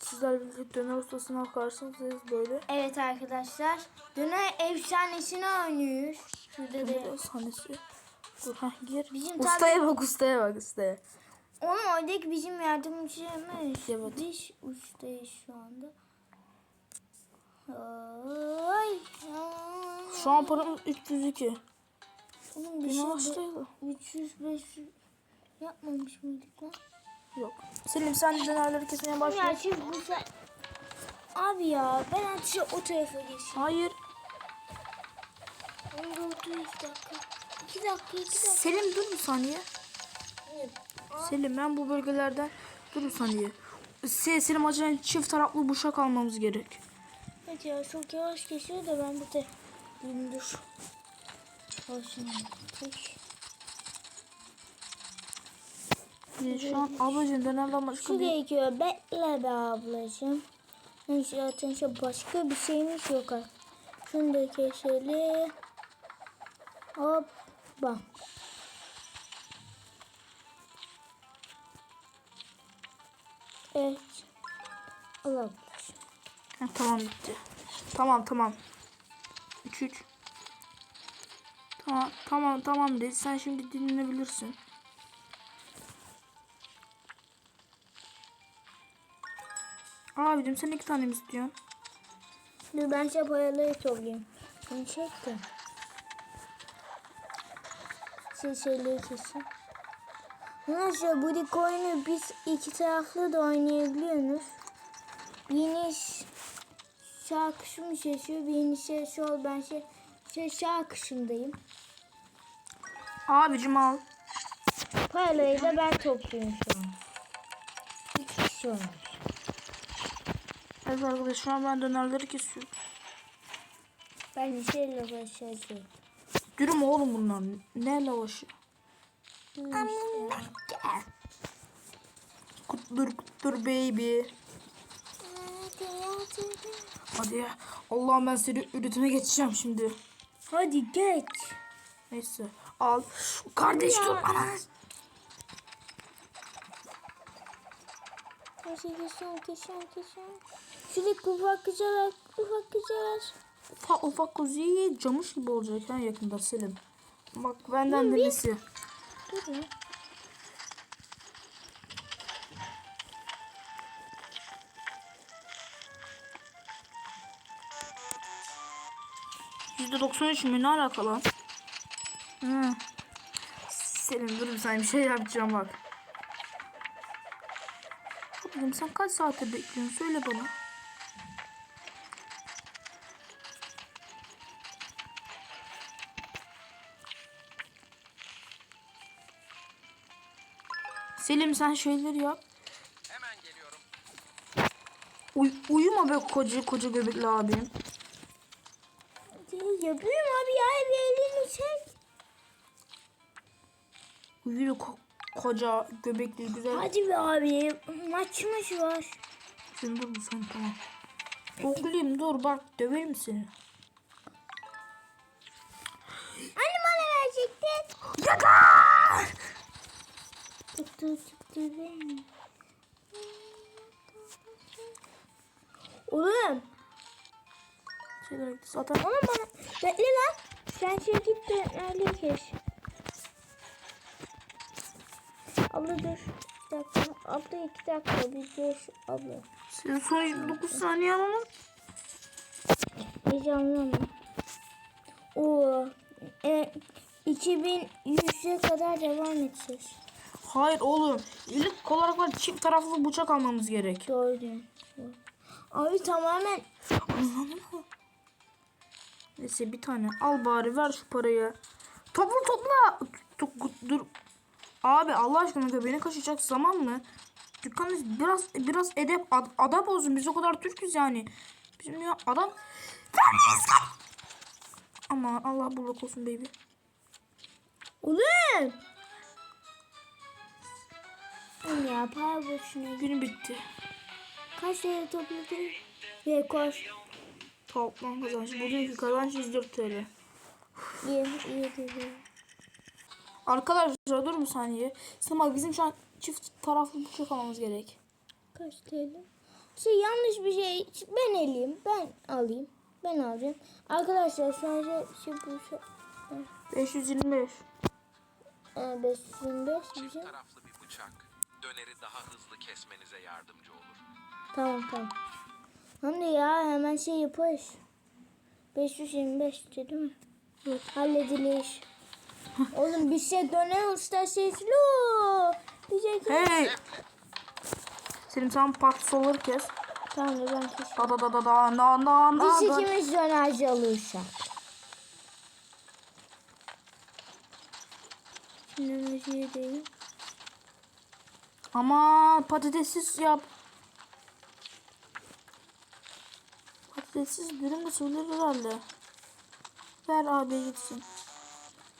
sizlerle birlikte döner ustasına karşınızdayız böyle. Evet arkadaşlar. Döner efsanesini oynuyoruz. Şurada da. Sahnesi. Dur ha gir. Bizim ustaya bak ustaya bak ustaya. Onun oradaki bizim yardımcımız. Evet. Biz ustayız şu anda. Ay. ay. Şu an paramız 302. Onun dışında başlayalım. 300 500 yapmamış mıydık lan? Yok. Selim sen dönerleri kesmeye başla. Ya şimdi bu sen... Abi ya ben artık şu o tarafa geçeyim. Hayır. Onda otur iki dakika. İki dakika iki dakika. Selim dur bir saniye. Selim ben bu bölgelerden dur bir saniye. Se- Selim acilen çift taraflı bıçak almamız gerek. Evet ya çok yavaş geçiyor da ben bir de gündür. Olsun. Tek. Ee, Şu an ablacığım dönerden başka Şu bir... gerekiyor. Bekle be ablacığım. Neyse zaten şu başka bir şeymiş yok. Şunu da keselim. Hoppa. Evet. Ablacığım. Ha, tamam bitti. Tamam tamam. 3 3. Tamam tamam tamam dedi. Sen şimdi dinlenebilirsin. Abicim sen iki tane mi istiyorsun? Dur ben size paraları toplayayım. Bunu çek de. Siz şeyleri kesin. Nasıl bu oyunu biz iki taraflı da oynayabiliyoruz. Birini ş- sağ kısmı seçiyor, birini şey sol. Ben şey, şey sağ kısımdayım. Abicim al. Paraları da ben topluyorum şu an. İki kişi oynuyor. Evet arkadaşlar şu an ben dönerleri kesiyorum. Ben de şeyle başlayacağım. Dürüm oğlum bunlar. Ne lavaşı? Kuttur kuttur baby. Hadi ya. Allah'ım ben seni üretime geçeceğim şimdi. Hadi geç. Neyse. Al. Kardeş dur. Ananı. Kesin kesin kesin kesin. Sürekli ufak güzeler, ufak güzeler. Ufak ufak kuziyi camış gibi olacak ha yakında Selim. Bak benden de nesi. Dur ya. %93 mü ne alaka lan? Hı. Selim dur bir saniye bir şey yapacağım bak. Abim sen kaç saate bekliyorsun söyle bana. Selim sen şeyleri yap. Hemen geliyorum. Uy uyuma be koca koca göbekli abim. Yapıyorum abi ya bir elini çek. Uyu ko- koca göbekli güzel. Hadi be abi maçmış var. Sen dur sen tamam. Oğlum dur bak döverim seni. Anne bana verecektin. Tuttu tuttu beni. Oğlum. Şeyler gitti zaten. Oğlum bana. Bekle lan. Sen şey git de nerede kes. Abla dur. Bir dakika. Abla iki dakika. Bir dur. Abla. Senin son 9 saniye ama. Heyecanlanma. Oo. E, 2100'e kadar devam edeceğiz. Hayır oğlum. İlk olarak var çift taraflı bıçak almamız gerek. Doğru diyorsun. Abi tamamen Neyse bir tane al bari ver şu parayı. Topla topla. Dur. Abi Allah aşkına göbeğine kaçacak zaman mı? Dükkanınız biraz biraz edep ad, adap olsun. Biz o kadar Türk'üz yani. Bizim ya adam. Ama Allah bullak olsun baby. Oğlum. Ya para boşuna. Günü bitti. Kaç lira topladın? Rekor. Toplam kazanç. Bugünkü kazanç 104 TL. İyi, iyi dedi. Arkadaşlar dur bir saniye. Sema bizim şu an çift taraflı bıçak almamız gerek. Kaç TL? şey yanlış bir şey ben eleyim. Ben alayım. Ben alacağım. Arkadaşlar şu an şey, şey bu şey. 525. Aa, 525 bir Çift şey. taraflı bir bıçak döneri daha hızlı kesmenize yardımcı olur. Tamam tamam. Hani ya hemen şey yaparız. 525 değil mi? Evet. Halledilir. Oğlum bir şey döner usta sesli. Bir şey Hey! Selim sen patates olur kes. Tamam da ben kesin. Da da da da da da da da Biz ikimiz dönerci. Şimdi müziği değil. Ama patatessiz yap. Patatessiz dürüm söyler herhalde. Ver abi gitsin.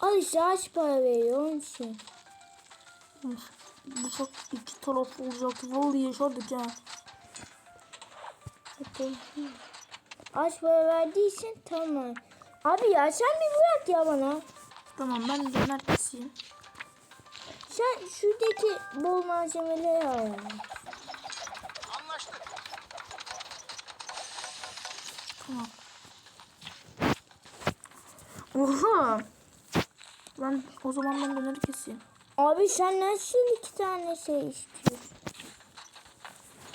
Al işte aç para veriyor onun için. Bu çok iki taraflı olacaktı. Vallahi yaşardık ya. Aç para verdiysen tamam. Abi ya sen bir bırak ya bana. Tamam ben döner keseyim. Sen şuradaki bol malzemeleri al. Anlaştık. Tamam. Oha. Ben o zaman ben döneri keseyim. Abi sen nasıl iki tane şey istiyorsun?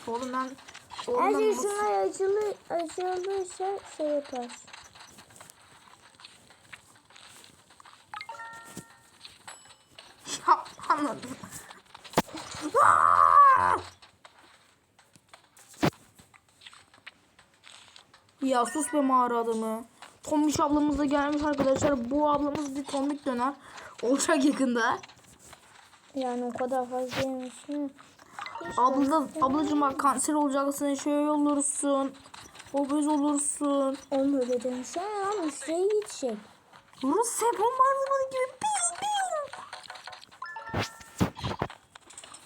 Oğlum ben Her Oğlum şey ben bu- şuna açılı, açılırsa şey yaparsın. Ya anladım. Ya sus be mağara adamı. Tombiş ablamız da gelmiş arkadaşlar. Bu ablamız bir tombik döner. Olacak yakında. Yani o kadar fazla yemişsin. Abla, ablacım bak kanser olacaksın. Şöyle olursun. Obez olursun. Onu öyle demişler ama müşteri gidecek. Rus sepon malzemesi gibi piu piu.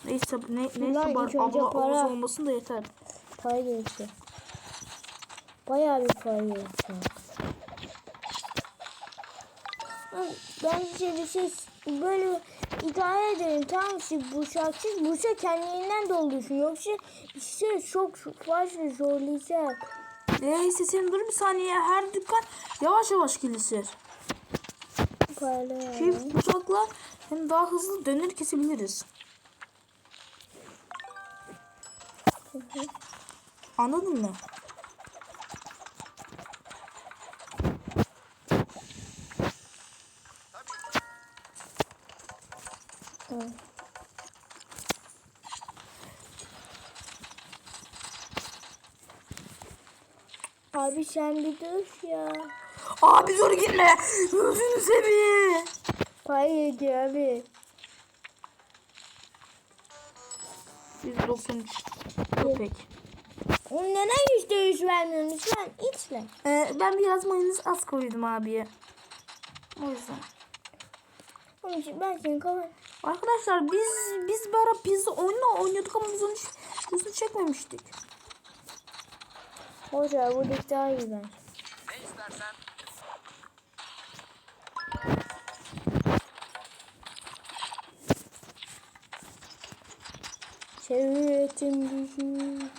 Neyse, ne, neyse Ulan ilk önce abla para. obez olmasın da yeter. Para gerekiyor. Bayağı bir para gerekiyor. Ay, Ben size bir şey böyle idare ederim tamam mı? Bıçaksız bıçak kendiliğinden doldursun. Yoksa işte çok fazla zorlayacak. Neyse senin dur bir saniye. Her dükkan yavaş yavaş gelişir. Paralı Çift bıçakla hem daha hızlı döner kesebiliriz. Anladın mı? Abi sen bir dur ya. Abi dur gitme. Gözünü seveyim. Para gerekiyor abi. 193. Köpek. Oğlum neden yüzde yüz vermiyorsun lütfen? İçme. Ee, ben biraz mayonez az koydum abiye. O yüzden. İçin ben senin kafan. Arkadaşlar biz biz bir ara pizza oyunu oynuyorduk ama biz onu hiç hızlı çekmemiştik. Hoca buradaki daha iyi bence. Ne istersen Çevretim düşün.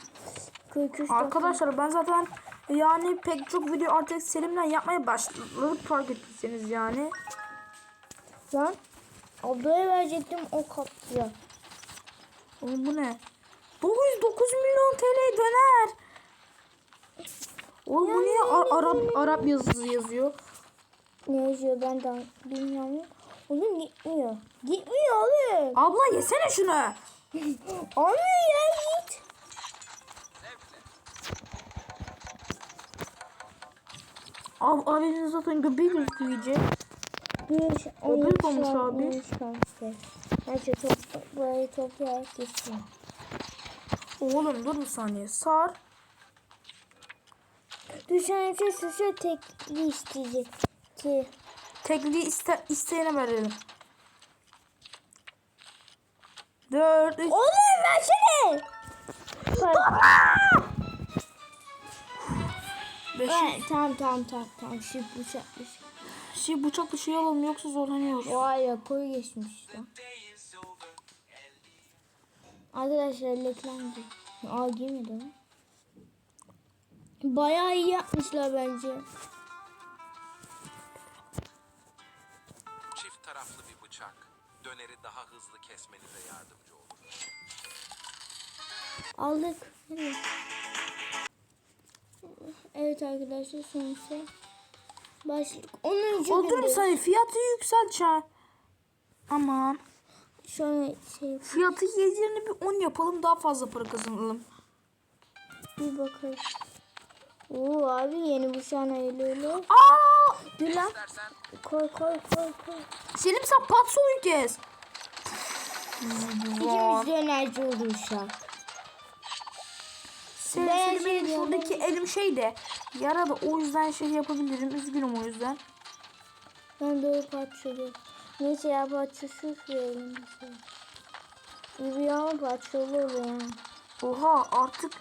43 dakika. Arkadaşlar ben zaten yani pek çok video artık Selim'le yapmaya başladık fark ettiyseniz yani. Lan ablaya verecektim o kapıya. Oğlum bu ne? 909 milyon TL döner. Oğlum bu niye A- Arap Arap yazısı yazıyor? Ne yazıyor ben de bilmiyorum. Oğlum gitmiyor. Gitmiyor oğlum. Abla yesene şunu. Anne ya git. Ab abinin zaten göbeği gözüküyor iyice. Bir, O büyük olmuş abi. Neyse top, burayı toplayarak geçsin. Oğlum dur bir saniye. Sar. Düşen şey şu şey tekli isteyecek. Ki. Tekliği iste, isteyene verelim. 4 3 Oğlum versene. Bak. 5 Evet, tamam tamam tamam tamam şimdi bıçakmış. Şey bıçaklı şey alalım yoksa zorlanıyoruz. Vay ya koyu geçmiş lan. Arkadaşlar gibi. Aa girmedi mi? Bayağı iyi yapmışlar bence. Çift taraflı bir bıçak döneri daha hızlı kesmenize yardımcı olur. Aldık. Evet arkadaşlar sonuçta başladık. 10. Otur bir gündeyiz. saniye fiyatı yükselteceğim. Aman. Şöyle şey Fiyatı yerine bir 10 yapalım daha fazla para kazanalım. bir bakalım. Oo abi yeni bıçağın öyle. Aa! Dur lan. Koy koy koy koy. Selim sen patsoyu kes. İkimiz de enerji oluşak. Selim, Ben Selim şey diyorum. şuradaki elim şey de yaradı o yüzden şey yapabilirim üzgünüm o yüzden. Ben doğru patçolu. Neyse ya verelim bize. İyi ama oluyor yani. Oha artık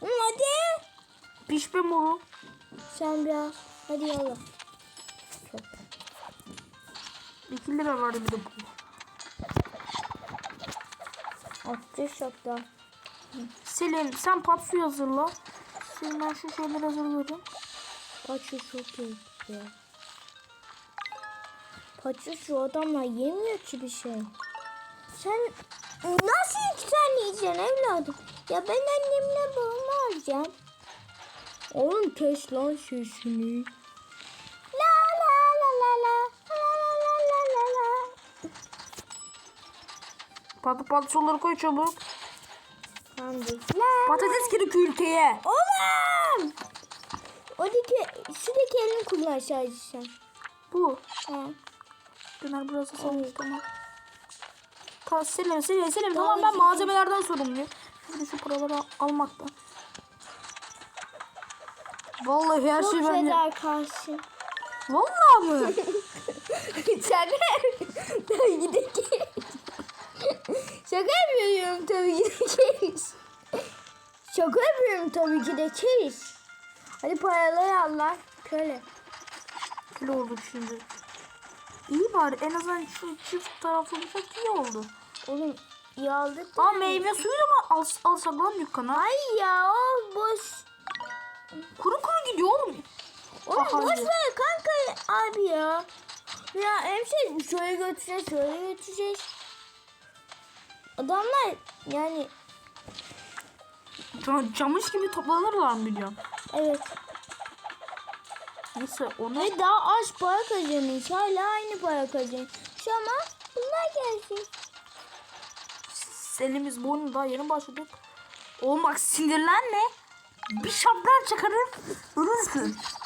Hadi. Pişme moru. Sen biraz. Hadi yallah. 2 lira vardı bir de bu. Attı şapta. Selim sen patsoyu hazırla. Selim ben şu şeyleri hazırlarım. Paço çok iyi. Paço şu adamlar yemiyor ki bir şey. Sen nasıl iki tane yiyeceksin evladım? Ya ben annemle babamı alacağım. Oğlum kes lan sesini. La la la la la la la la la la la. Pat patsoları koy çabuk. Tamamdır. Patates kiri ülkeye. Oğlum. Oradaki şuradaki elini kullan sadece sen. Bu. Ha. Döner biraz da salmış tamam. Ta Selim Selim Selim Tamam, ben malzemelerden sorumluyum. Şimdi şu paraları al- almakta. Vallahi her Çok şey ben feda karşı. Vallahi mı? Şaka tabii kes. Şaka yapıyorum tabii kes. Şaka yapıyorum tabii kes. Hadi paraları al lan. Köle. Kilo olduk şimdi. İyi bari en azından şu çift taraflı bıçak iyi oldu. Oğlum iyi aldık. Aa meyve suyu da mı al, alsak lan dükkana? Ay ya o boş. Kuru kuru gidiyor oğlum. Oğlum Aha, boş ver kanka abi ya. Ya hemşire şöyle götüreceğiz şöyle götüreceğiz. Adamlar yani Ca- Camış gibi toplanırlar mı biliyorsun? evet Neyse onu Ve daha az para kazanmış. Hala aynı para kazanıyor. Şu ama bunlar gelsin. Selimiz bu oyunu daha yeni başladık. Oğlum bak sinirlenme bir şamdan çıkarır ölürsün.